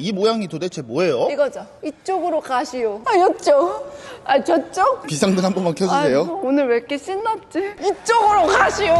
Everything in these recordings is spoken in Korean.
이 모양이 도대체 뭐예요? 이거죠. 이쪽으로 가시오. 아, 이쪽. 아, 저쪽? 비상등 한 번만 아, 켜주세요. 오늘 왜 이렇게 신났지? 이쪽으로 가시오.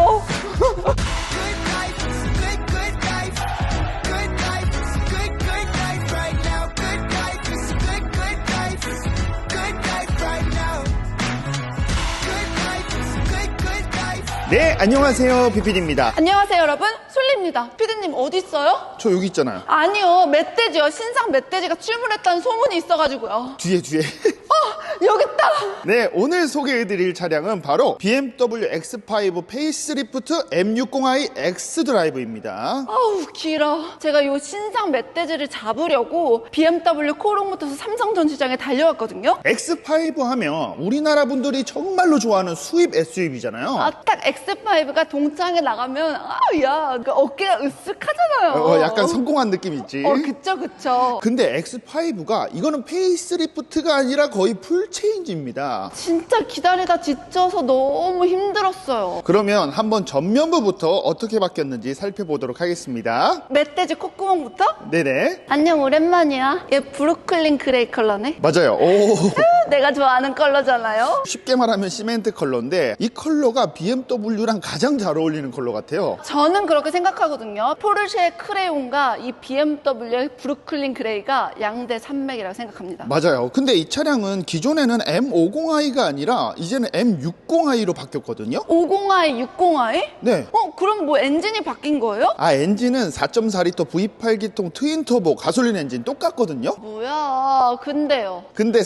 네, 안녕하세요. 비피디입니다. 안녕하세요, 여러분. 솔리입니다. 피디님 어디 있어요? 저 여기 있잖아요. 아니요, 멧돼지요. 신상 멧돼지가 출몰했다는 소문이 있어가지고요. 뒤에, 뒤에. 어, 여기 있다. 네, 오늘 소개해드릴 차량은 바로 BMW X5 페이스리프트 M60i X 드라이브입니다. 아우, 길어. 제가 요 신상 멧돼지를 잡으려고 BMW 코롱모터스 삼성 전시장에 달려왔거든요. X5 하면 우리나라 분들이 정말로 좋아하는 수입 SUV잖아요. 아, 딱 X5가 동창에 나가면, 아우, 야, 그 어깨가 으쓱하잖아요. 어, 약간 성공한 느낌 있지. 어, 그쵸, 그쵸. 근데 X5가 이거는 페이스리프트가 아니라 거의 풀 체인지입니다. 진짜 기다리다 지쳐서 너무 힘들었어요. 그러면 한번 전면부부터 어떻게 바뀌었는지 살펴보도록 하겠습니다. 멧돼지 콧구멍부터? 네네. 안녕, 오랜만이야. 얘 브루클린 그레이 컬러네. 맞아요. 오. 내가 좋아하는 컬러잖아요. 쉽게 말하면 시멘트 컬러인데 이 컬러가 BMW랑 가장 잘 어울리는 컬러 같아요. 저는 그렇게 생각하거든요. 포르쉐 크레용과 이 BMW의 브루클린 그레이가 양대 산맥이라고 생각합니다. 맞아요. 근데 이 차량은 기존에는 M50i가 아니라 이제는 M60i로 바뀌었거든요. 50i, 60i? 네. 어, 그럼 뭐 엔진이 바뀐 거예요? 아 엔진은 4.4리터 V8 기통 트윈 터보 가솔린 엔진 똑같거든요. 뭐야, 근데요. 근데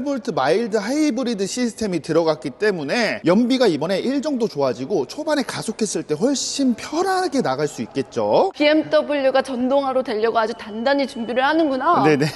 48V 마일드 하이브리드 시스템이 들어갔기 때문에 연비가 이번에 1 정도 좋아지고 초반에 가속했을 때 훨씬 편하게 나갈 수 있겠죠. BMW가 전동화로 되려고 아주 단단히 준비를 하는구나. 네네.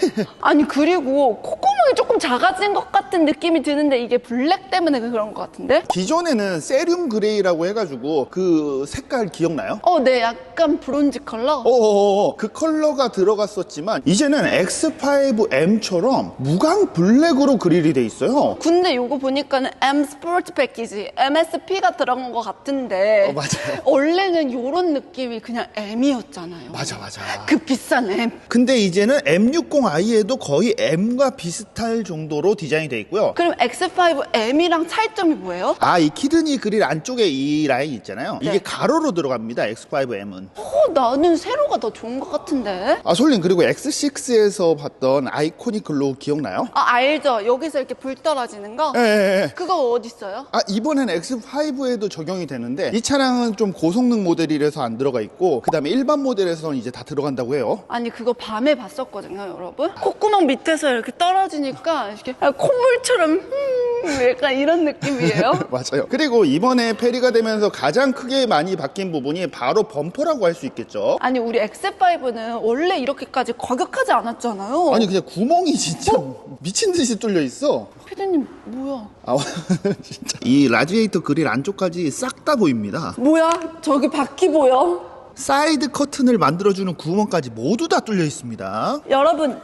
아니 그리고 콧구멍이 조금 작아진 것 같은 느낌이 드는데 이게 블랙 때문에 그런 것 같은데? 기존에는 세륨 그레이라고 해가지고 그 색깔 기억나요? 어, 네, 약간 브론즈 컬러. 어어어 그 컬러가 들어갔었지만 이제는 X5M처럼 무광 블랙으로 그릴이 돼 있어요. 근데 요거 보니까는 M 스포츠 패키지 MSP가 들어간 것 같은데 어, 맞아요. 원래는 요런 느낌이 그냥 M이었잖아요. 맞아 맞아. 그 비싼 M. 근데 이제는 M60i에도 거의 M과 비슷할 정도로 디자인이 돼 있고요. 그럼 X5 M이랑 차이점이 뭐예요? 아, 이 키드니 그릴 안쪽에 이 라인 있잖아요. 네. 이게 가로로 들어갑니다. X5M은. 어, 나는 세로가 더 좋은 것 같은데. 아, 솔님 그리고 X6에서 봤던 아이코닉 글로우 기억나요? 아 알죠. 여기서 이렇게 불 떨어지는 거. 예, 예, 예. 그거 어디 있어요? 아, 이번엔 X5에도 적용이 되는데 이 차량은 좀 고성능 모델이라서 안 들어가 있고 그다음에 일반 모델에서는 이제 다 들어간다고 해요. 아니 그거 밤에 봤었거든요, 여러분. 콧구멍 밑에서 이렇게 떨어지니까 이렇게 아, 콧물처럼 음, 약간 이런 느낌이에요. 맞아요. 그리고 이번에 페리가 되면서 가장 크게 많이 바뀐 부분이 바로 범퍼라고 할 수 있겠죠. 아니 우리 X5는 원래 이렇게까지 과격하지 않았잖아요. 아니 그냥 구멍이 진짜 미친 듯이 뚫려 있어. 피디님 뭐야? 아 진짜 이 라지에이터 그릴 안쪽까지 싹 다 보입니다. 뭐야? 저기 바퀴 보여? 사이드 커튼을 만들어주는 구멍까지 모두 다 뚫려 있습니다. 여러분,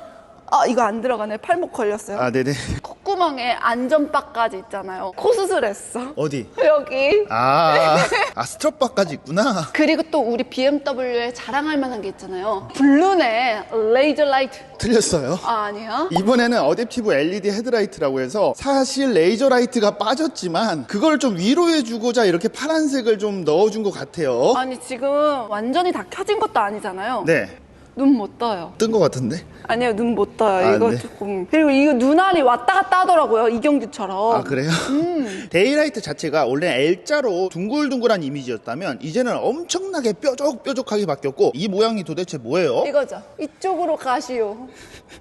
아 이거 안 들어가네. 팔목 걸렸어요. 아 네네. 콧구멍에 안전바까지 있잖아요. 코 수술했어. 어디? 여기. 아, 아 스트럽바까지 있구나. 그리고 또 우리 BMW에 자랑할 만한 게 있잖아요. 블루네 레이저 라이트. 틀렸어요. 아, 아니야? 이번에는 어댑티브 LED 헤드라이트라고 해서 사실 레이저 라이트가 빠졌지만 그걸 좀 위로해주고자 이렇게 파란색을 좀 넣어준 것 같아요. 아니 지금 완전히 다 켜진 것도 아니잖아요. 네, 눈 못 떠요. 뜬 것 같은데. 아니요, 눈 못 떠요. 아, 이거 네. 조금. 그리고 이거 눈알이 왔다 갔다 하더라고요. 이경규처럼. 아 그래요? 데이라이트 자체가 원래 L자로 둥글둥글한 이미지였다면 이제는 엄청나게 뾰족뾰족하게 바뀌었고 이 모양이 도대체 뭐예요? 이거죠. 이쪽으로 가시오.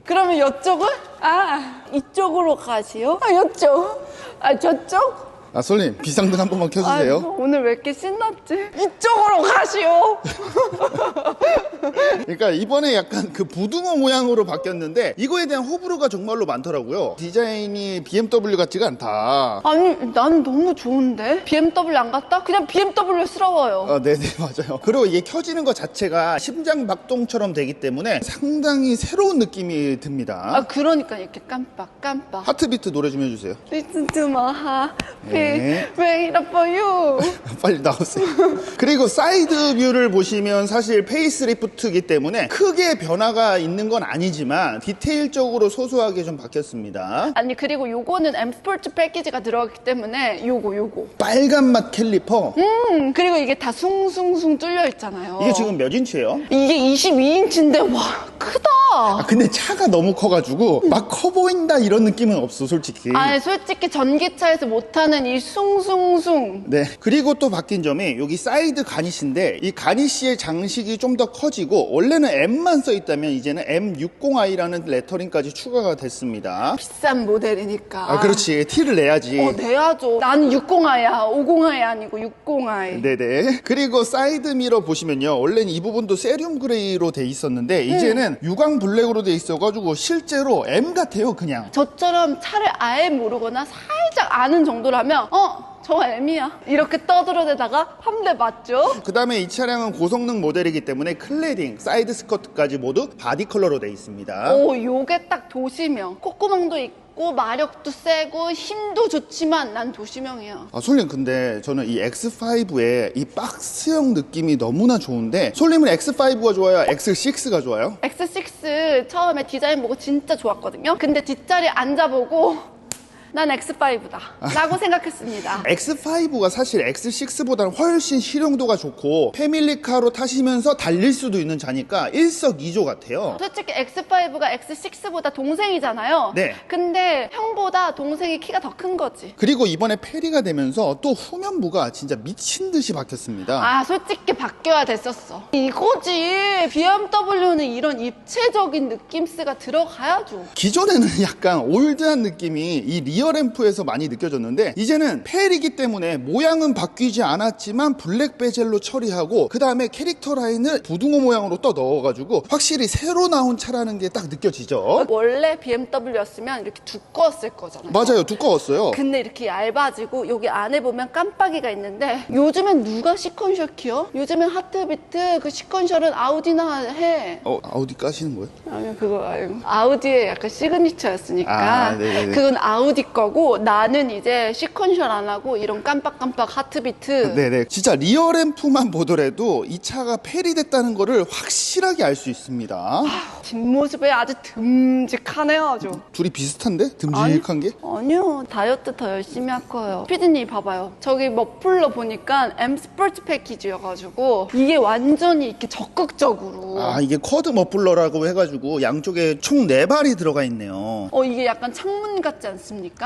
그러면 이쪽은? 아, 이쪽으로 가시오. 아, 이쪽. 아, 저쪽? 아 솔님 비상등 한 번만 아, 켜주세요. 오늘 왜 이렇게 신났지? 이쪽으로 가시오. 그러니까 이번에 약간 그 부등호 모양으로 바뀌었는데 이거에 대한 호불호가 정말로 많더라고요. 디자인이 BMW 같지가 않다. 아니, 난 너무 좋은데? BMW 안 갔다? 그냥 BMW스러워요. 아, 네네, 맞아요. 그리고 이게 켜지는 것 자체가 심장 박동처럼 되기 때문에 상당히 새로운 느낌이 듭니다. 아, 그러니까 이렇게 깜빡 깜빡. 하트비트 노래 좀 해주세요. Listen to my heart, 네. for you. 빨리 나오세요. 그리고 사이드 뷰를 보시면 사실 페이스리프트이기 때문에 크게 변화가 있는 건 아니지만 디테일적으로 소소하게 좀 바뀌었습니다. 아니 그리고 요거는 M 스포츠 패키지가 들어갔기 때문에 요거 요거. 빨간 맛 캘리퍼. 음 그리고 이게 다 숭숭숭 뚫려 있잖아요. 이게 지금 몇 인치예요? 이게 22인치인데 와 크다. 아, 근데 차가 너무 커가지고 막 커 보인다 이런 느낌은 없어 솔직히. 아니 솔직히 전기차에서 못하는 이 숭숭숭 네. 그리고 또 바뀐 점이 여기 사이드 가니시인데 이 가니시의 장식이 좀 더 커지고 원래는 M만 써 있다면 이제는 M60i라는 레터링까지 추가가 됐습니다. 비싼 모델이니까. 아, 그렇지. 티를 내야지. 어 내야죠. 나는 60i야. 50i 아니고 60i. 네네. 그리고 사이드 미러 보시면요. 원래는 이 부분도 세륨 그레이로 돼 있었는데 이제는 유광 블랙으로 돼 있어가지고 실제로 M 같아요, 그냥. 저처럼 차를 아예 모르거나 살짝 아는 정도라면 어 저거 M이야 이렇게 떠들어대다가 한 대 맞죠? 그 다음에 이 차량은 고성능 모델이기 때문에 클레딩, 사이드 스커트까지 모두 바디 컬러로 돼 있습니다. 오 요게 딱 도시명 콧구멍도 있고 마력도 세고 힘도 좋지만 난 도시명이야 아, 솔님, 근데 저는 이 X5의 이 박스형 느낌이 너무나 좋은데, 솔님은 X5가 좋아요? X6가 좋아요? X6 처음에 디자인 보고 진짜 좋았거든요 근데 뒷자리 앉아보고 난 X5다. 라고 생각했습니다. X5가 사실 X6보다는 훨씬 실용도가 좋고, 패밀리카로 타시면서 달릴 수도 있는 차니까 일석이조 같아요. 솔직히 X5가 X6보다 동생이잖아요. 네. 근데 형보다 동생이 키가 더 큰 거지. 그리고 이번에 페리가 되면서 또 후면부가 진짜 미친 듯이 바뀌었습니다. 아 솔직히 바뀌어야 됐었어. 이거지. BMW는 이런 입체적인 느낌스가 들어가야죠. 기존에는 약간 올드한 느낌이 이 리어 램프에서 많이 느껴졌는데 이제는 페리기 때문에 모양은 바뀌지 않았지만 블랙 베젤로 처리하고 그 다음에 캐릭터 라인을 부등호 모양으로 또 넣어가지고 확실히 새로 나온 차라는 게 딱 느껴지죠. 원래 BMW였으면 이렇게 두꺼웠을 거잖아요 맞아요, 두꺼웠어요. 근데 이렇게 얇아지고 여기 안에 보면 깜빡이가 있는데 요즘엔 누가 시컨셜 키워? 요즘엔 하트비트 그 시컨셜은 아우디나 해 어, 아우디 까시는 거예요? 아니 그거 아니고 아우디의 약간 시그니처였으니까 아, 네네네. 그건 아우디 거고 나는 이제 시컨셜 안 하고 이런 깜빡깜빡 하트비트 네네. 진짜 리어램프만 보더라도 이 차가 페리 됐다는 거를 확실하게 알 수 있습니다. 뒷모습에 아주 듬직하네요 아주 둘이 비슷한데? 듬직한 게? 아니요 다이어트 더 열심히 할 거예요 피디님 봐봐요 저기 머플러 보니까 M 스포츠 패키지여가지고 이게 완전히 이렇게 적극적으로 아, 이게 쿼드 머플러라고 해가지고 양쪽에 총 네발이 들어가 있네요. 어 이게 약간 창문 같지 않습니까?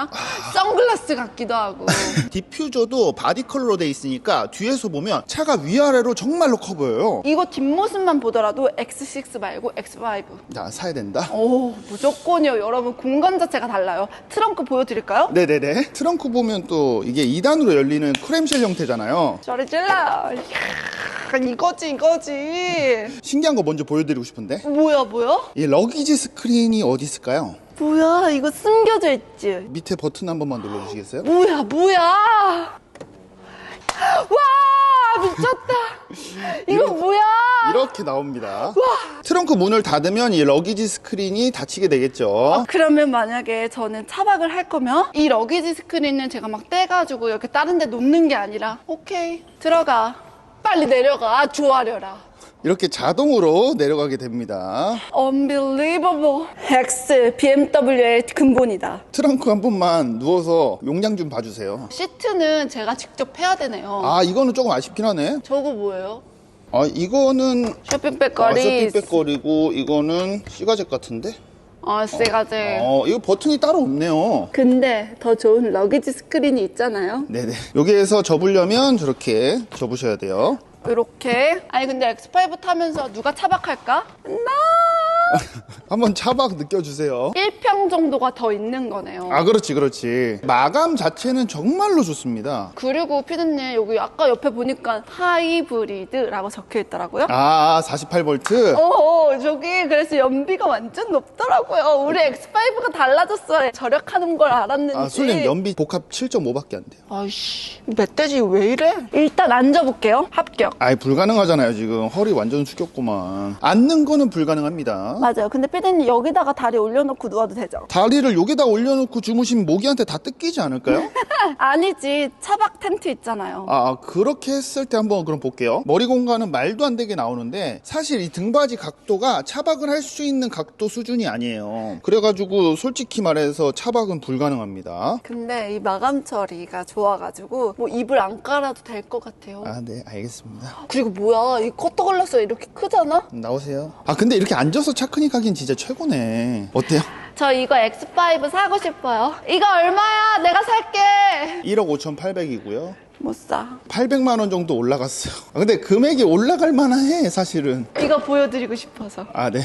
선글라스 같기도 하고 디퓨저도 바디 컬러로 돼 있으니까 뒤에서 보면 차가 위아래로 정말로 커 보여요. 이거 뒷모습만 보더라도 X6 말고 X5 자, 사야 된다. 오 무조건이요 여러분 공간 자체가 달라요 트렁크 보여드릴까요? 네네네. 트렁크 보면 또 이게 2단으로 열리는 크램쉘 형태잖아요. 저리 질러 이야, 이거지 이거지 신기한 거 먼저 보여드리고 싶은데. 뭐야 뭐야? 이 러기지 스크린이 어디 있을까요? 뭐야? 이거 숨겨져 있지. 밑에 버튼 한 번만 눌러주시겠어요? 뭐야 뭐야? 와 미쳤다. 이거 뭐야? 이렇게 나옵니다. 트렁크 문을 닫으면 이 러기지 스크린이 닫히게 되겠죠. 그러면 만약에 저는 차박을 할 거면 이 러기지 스크린은 제가 막 떼가지고 이렇게 다른 데 놓는 게 아니라 오케이 들어가. 빨리 내려가. 조아려라 이렇게 자동으로 내려가게 됩니다. Unbelievable X BMW의 근본이다 트렁크 한 번만 누워서 용량 좀 봐주세요. 시트는 제가 직접 해야 되네요 아, 이거는 조금 아쉽긴 하네. 저거 뭐예요? 아, 이거는 아, 쇼핑백 거리 쇼핑백거리고 이거는 시가잭 같은데? 아 세가제 어, 이거 버튼이 따로 없네요. 근데 더 좋은 러기지 스크린이 있잖아요 네네. 여기에서 접으려면 저렇게 접으셔야 돼요. 이렇게 아니 근데 X5 타면서 누가 차박할까? 나 한번 차박 느껴주세요. 1평 정도가 더 있는 거네요 아, 그렇지, 그렇지. 마감 자체는 정말로 좋습니다. 그리고 피디님 여기 아까 옆에 보니까 하이브리드라고 적혀 있더라고요 아, 48V? 어, 저기 그래서 연비가 완전 높더라고요 우리 X5가 달라졌어요 절약하는 걸 알았는지 아, 솔님 연비 복합 7.5밖에 안 돼요. 아이씨 멧돼지 왜 이래? 일단 앉아볼게요 합격 아이, 불가능하잖아요, 지금. 허리 완전 숙였구만. 앉는 거는 불가능합니다. 맞아요. 근데 피디님 여기다가 다리 올려놓고 누워도 되죠? 다리를 여기다 올려놓고 주무시면 모기한테 다 뜯기지 않을까요? 아니지. 차박 텐트 있잖아요. 아, 그렇게 했을 때 한번 그럼 볼게요. 머리 공간은 말도 안 되게 나오는데 사실 이 등받이 각도가 차박을 할 수 있는 각도 수준이 아니에요. 그래가지고 솔직히 말해서 차박은 불가능합니다. 근데 이 마감 처리가 좋아가지고 뭐 이불 안 깔아도 될 것 같아요. 아, 네, 알겠습니다. 그리고 뭐야 이 커터 글라스 이렇게 크잖아? 나오세요. 아, 근데 이렇게 앉아서 차 크닉 하긴 진짜 최고네. 어때요? 저 이거 X5 사고 싶어요. 이거 얼마야? 내가 살게. 1억 5,800이고요. 못 사. 800만 원 정도 올라갔어요. 아, 근데 금액이 올라갈 만해, 사실은. 이거 보여드리고 싶어서 아, 네.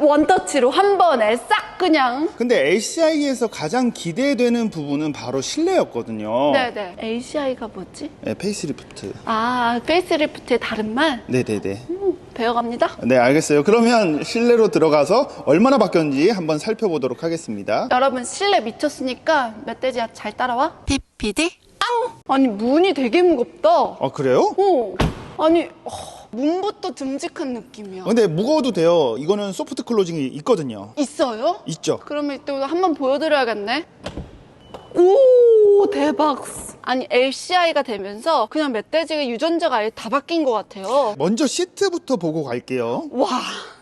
원터치로 한 번에 싹 그냥. 근데 LCI에서 가장 기대되는 부분은 바로 실내였거든요. 네네. ACI가 뭐지? 네, 페이스리프트. 아 페이스리프트의 다른 말? 네네네. 음, 배워갑니다. 네, 알겠어요. 그러면 실내로 들어가서 얼마나 바뀌었는지 한번 살펴보도록 하겠습니다. 여러분 실내 미쳤으니까 멧돼지야 잘 따라와. PPD 앙! 아니 문이 되게 무겁다. 아, 그래요? 어. 아니 어, 문부터 듬직한 느낌이야. 근데 무거워도 돼요. 이거는 소프트 클로징이 있거든요. 있어요? 있죠? 그러면 이때 한번 보여드려야겠네. 오 대박. 아니 LCI가 되면서 그냥 멧돼지가 유전자가 아예 다 바뀐 것 같아요. 먼저 시트부터 보고 갈게요. 와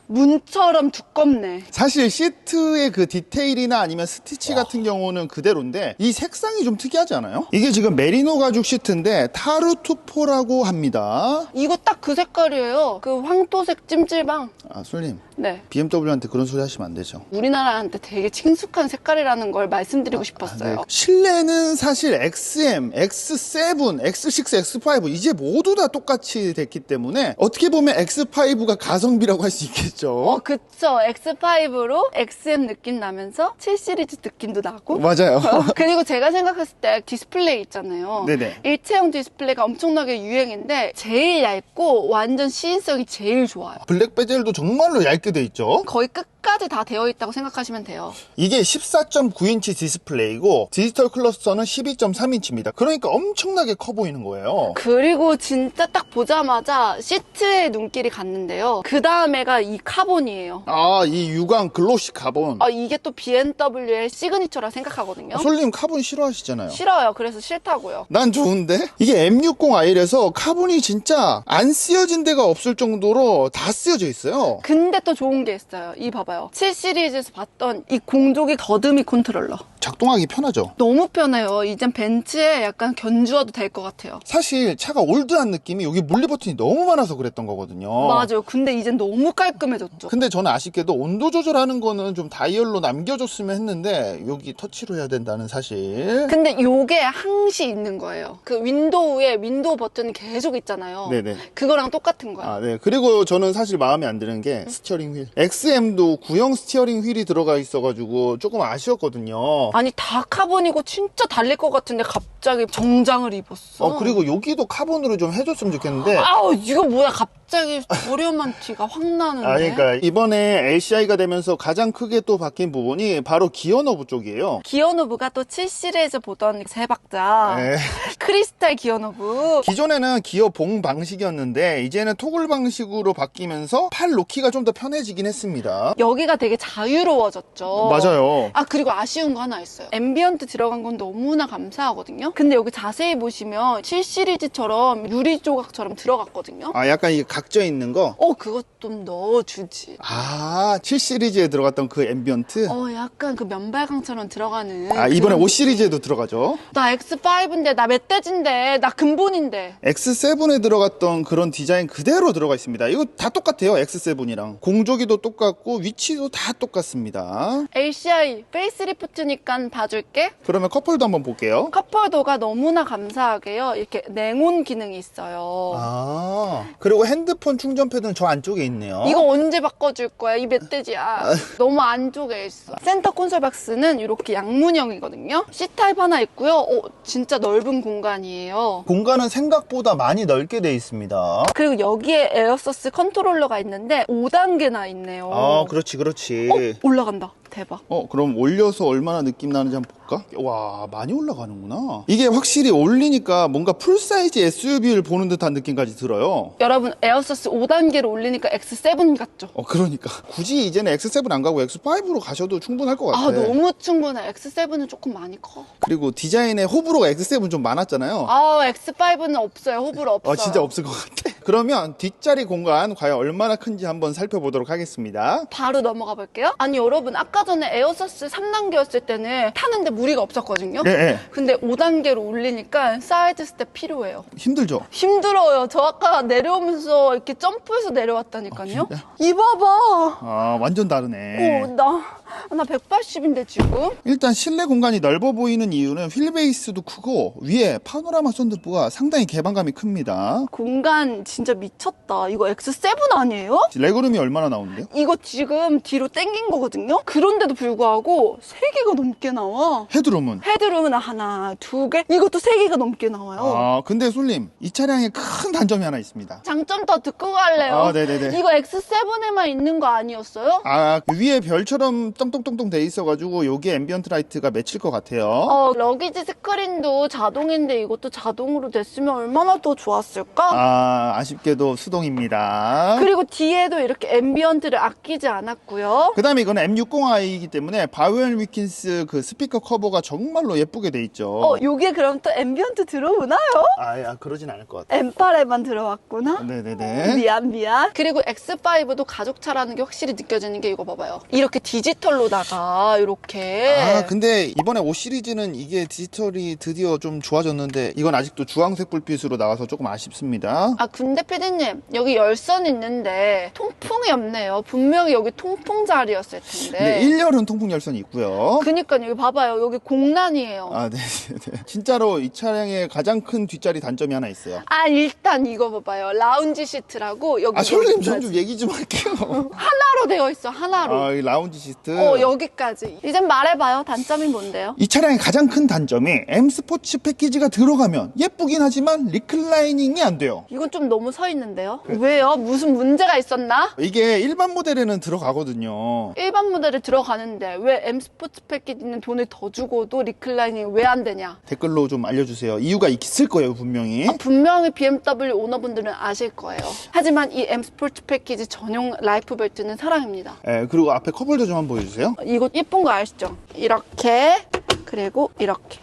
문처럼 두껍네. 사실 시트의 그 디테일이나 아니면 스티치 같은 경우는 그대로인데 이 색상이 좀 특이하지 않아요? 이게 지금 메리노 가죽 시트인데 타르투포라고 합니다. 이거 딱 그 색깔이에요. 그 황토색 찜질방. 아, 솔님. 네. BMW한테 그런 소리 하시면 안 되죠. 우리나라한테 되게 친숙한 색깔이라는 걸 말씀드리고 싶었어요. 네. 실내는 사실 XM, X7, X6, X5 이제 모두 다 똑같이 됐기 때문에 어떻게 보면 X5가 가성비라고 할 수 있겠죠. 어, 그쵸. X5로 XM 느낌 나면서 7 시리즈 느낌도 나고. 맞아요. 그리고 제가 생각했을 때 디스플레이 있잖아요. 네네. 일체형 디스플레이가 엄청나게 유행인데 제일 얇고 완전 시인성이 제일 좋아요. 블랙 베젤도 정말로 얇게 돼 있죠. 거의 끝 까지 다 되어 있다고 생각하시면 돼요. 이게 14.9인치 디스플레이고 디지털 클러스터는 12.3인치입니다. 그러니까 엄청나게 커 보이는 거예요. 그리고 진짜 딱 보자마자 시트에 눈길이 갔는데요. 그 다음에가 이 카본이에요. 아, 이 유광 글로시 카본. 아, 이게 또 BMW의 시그니처라 생각하거든요. 솔님 카본 싫어하시잖아요. 싫어요. 그래서 싫다고요. 난 좋은데? 이게 M60i에서 카본이 진짜 안 쓰여진 데가 없을 정도로 다 쓰여져 있어요. 근데 또 좋은 게 있어요. 이 봐봐 요. 7 시리즈에서 봤던 이 공조기 더듬이 컨트롤러. 작동하기 편하죠. 너무 편해요. 이젠 벤츠에 약간 견주어도 될 것 같아요. 사실 차가 올드한 느낌이 여기 물리 버튼이 너무 많아서 그랬던 거거든요. 맞아요. 근데 이젠 너무 깔끔해졌죠. 근데 저는 아쉽게도 온도 조절하는 거는 좀 다이얼로 남겨줬으면 했는데 여기 터치로 해야 된다는 사실. 근데 요게 항시 있는 거예요. 그 윈도우에 윈도우 버튼이 계속 있잖아요. 네네. 그거랑 똑같은 거예요. 아, 네. 그리고 저는 사실 마음에 안 드는 게 스티어링 휠. XM도 구형 스티어링 휠이 들어가 있어가지고 조금 아쉬웠거든요. 아니 다 카본이고 진짜 달릴 것 같은데 갑자기 정장을 입었어. 어, 그리고 여기도 카본으로 좀 해줬으면 좋겠는데. 아우 이거 뭐야 갑자기 저렴한 티가 확 나는데. 아, 그러니까 이번에 LCI가 되면서 가장 크게 또 바뀐 부분이 바로 기어 너브 쪽이에요. 기어노브가 또 7 시리즈 보던 세 박자 네. 크리스탈 기어노브 기존에는 기어 봉 방식이었는데 이제는 토글 방식으로 바뀌면서 팔 놓기가 좀 더 편해지긴 했습니다. 여 기가 되게 자유로워졌죠. 맞아요. 아 그리고 아쉬운 거 하나 있어요. 앰비언트 들어간 건 너무나 감사하거든요. 근데 여기 자세히 보시면 7 시리즈처럼 유리 조각처럼 들어갔거든요. 아, 약간 이 각져 있는 거. 어 그것 좀 넣어주지. 아, 7 시리즈에 들어갔던 그 앰비언트. 어 약간 그 면발강처럼 들어가는. 아, 이번에 그런 5 시리즈에도 들어가죠. 나 X5인데 나 멧돼지인데 나 근본인데 X7에 들어갔던 그런 디자인 그대로 들어가 있습니다. 이거 다 똑같아요. X7이랑. 공조기도 똑같고 위 치도 다 똑같습니다. LCI 페이스리프트니까 봐줄게. 그러면 컵홀도 한번 볼게요. 컵홀더가 너무나 감사하게요. 이렇게 냉온 기능이 있어요. 아, 그리고 핸드폰 충전 패드는 저 안쪽에 있네요. 이거 언제 바꿔줄 거야? 이 멧돼지야. 너무 안쪽에 있어. 센터 콘솔 박스는 이렇게 양문형이거든요. C타입 하나 있고요. 어, 진짜 넓은 공간이에요. 공간은 생각보다 많이 넓게 돼 있습니다. 그리고 여기에 에어서스 컨트롤러가 있는데 5단계나 있네요. 아, 그렇 지, 그렇지. 어, 올라간다 대박. 어 그럼 올려서 얼마나 느낌 나는지 한번 볼까? 와 많이 올라가는구나 이게 확실히 올리니까 뭔가 풀사이즈 SUV를 보는 듯한 느낌까지 들어요 여러분 에어서스 5단계로 올리니까 X7 같죠? 어 그러니까 굳이 이제는 X7 안 가고 X5로 가셔도 충분할 것 같아 아 너무 충분해. X7은 조금 많이 커. 그리고 디자인에 호불호가 X7 좀 많았잖아요 아 X5는 없어요. 호불호 없어요. 어, 진짜 없을 것 같아. 그러면 뒷자리 공간 과연 얼마나 큰지 한번 살펴보도록 하겠습니다. 바로 넘어가 볼게요. 아니 여러분 아까 전에 에어서스 3단계였을 때는 타는데 무리가 없었거든요. 네, 네. 근데 5단계로 올리니까 사이드 스텝 필요해요. 힘들죠? 힘들어요. 저 아까 내려오면서 이렇게 점프해서 내려왔다니까요. 아? 이봐봐. 아, 완전 다르네. 어, 나, 나 180인데 지금? 일단 실내 공간이 넓어 보이는 이유는 휠베이스도 크고 위에 파노라마 썬루프가 상당히 개방감이 큽니다. 공간 진짜 미쳤다. 이거 X7 아니에요? 레그룸이 얼마나 나오는데요? 이거 지금 뒤로 당긴 거거든요? 그런데도 불구하고 3개가 넘게 나와. 헤드룸은? 헤드룸은 하나, 두 개, 이것도 세 개가 넘게 나와요. 아, 근데 솔님, 이 차량에 큰 단점이 하나 있습니다. 장점 더 듣고 갈래요. 아, 네네네. 이거 X7에만 있는 거 아니었어요? 아, 그 위에 별처럼 똥똥똥똥 돼 있어가지고 여기에 앰비언트 라이트가 맺힐 것 같아요. 어, 러기지 스크린도 자동인데 이것도 자동으로 됐으면 얼마나 더 좋았을까? 아, 아쉽게도 수동입니다. 그리고 뒤에도 이렇게 앰비언트를 아끼지 않았고요. 그 다음에 이거는 M60i이기 때문에 바우엘 위킨스 그 스피커 커버가 정말로 예쁘게 돼 있죠. 어, 요게 그럼 또 앰비언트 들어오나요? 아, 야, 그러진 않을 것 같아. M8에만 들어왔구나? 네네네. 미안 미안 그리고 X5도 가족차라는 게 확실히 느껴지는 게 이거 봐봐요 이렇게 디지털 로다가 이렇게 아, 근데 이번에 5 시리즈는 이게 디지털이 드디어 좀 좋아졌는데 이건 아직도 주황색 불빛으로 나와서 조금 아쉽습니다. 아 근데 피디님 여기 열선 있는데 통풍이 없네요 분명히 여기 통풍 자리였을 텐데 근데 1열은 통풍 열선이 있고요. 그니까 여기 봐봐요 여기 공란이에요 아, 네네네. 진짜로 이 차량의 가장 큰 뒷자리 단점이 하나 있어요. 아 일단 이거 봐봐요 라운지 시트라고 여기 아, 솔님. 전좀 얘기 좀 할게요. 하나로 되어 있어 하나로 아, 이 라운지 시트. 어 여기까지 이젠 말해봐요 단점이 뭔데요? 이 차량의 가장 큰 단점이 M 스포츠 패키지가 들어가면 예쁘긴 하지만 리클라이닝이 안 돼요. 이건 좀 너무 서 있는데요? 왜요? 무슨 문제가 있었나? 이게 일반 모델에는 들어가거든요. 일반 모델에 들어가는데 왜 M 스포츠 패키지는 돈을 더 주고도 리클라이닝 왜 안 되냐? 댓글로 좀 알려주세요. 이유가 있을 거예요, 분명히. 분명히 BMW 오너분들은 아실 거예요. 하지만 이 M 스포츠 패키지 전용 라이프 벨트는 사랑입니다. 예, 그리고 앞에 컵홀더 좀 한번 보여주세요. 이거 예쁜 거 아시죠? 이렇게 그리고 이렇게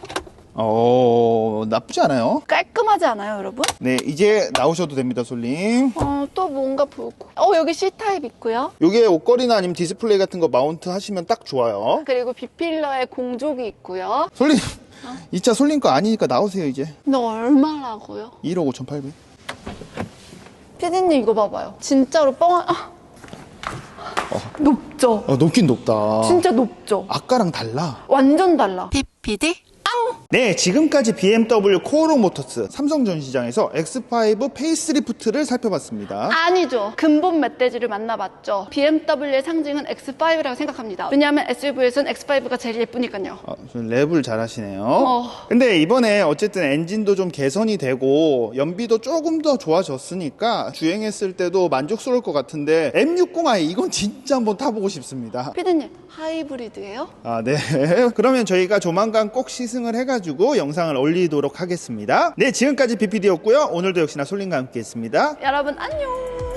어, 나쁘지 않아요. 깔끔하지 않아요, 여러분? 네, 이제 나오셔도 됩니다, 솔님. 어, 또 뭔가 보고. 어, 여기 C 타입 있고요. 요게 옷걸이나 아니면 디스플레이 같은 거 마운트 하시면 딱 좋아요. 그리고 비필러에 공족이 있고요. 솔님, 이 차 솔님 거 아니니까 나오세요, 이제. 너 얼마라고요? 1억 5,800. 피디님 이거 봐봐요. 진짜로 뻥 아. 높죠? 어, 높긴 높다. 진짜 높죠? 아까랑 달라. 완전 달라. 네, 지금까지 BMW 코어로 모터스 삼성 전시장에서 X5 페이스리프트를 살펴봤습니다. 아니죠. 근본 멧돼지를 만나봤죠. BMW의 상징은 X5라고 생각합니다. 왜냐하면 SUV에서는 X5가 제일 예쁘니까요. 아, 좀 랩을 잘 하시네요. 어. 근데 이번에 어쨌든 엔진도 좀 개선이 되고 연비도 조금 더 좋아졌으니까 주행했을 때도 만족스러울 것 같은데 M60i 이건 진짜 한번 타보고 싶습니다. 피디님 하이브리드예요? 아, 네. 그러면 저희가 조만간 꼭 시 승을 해가지고 영상을 올리도록 하겠습니다. 네, 지금까지 BPD였고요. 오늘도 역시나 솔린과 함께 했습니다. 여러분 안녕.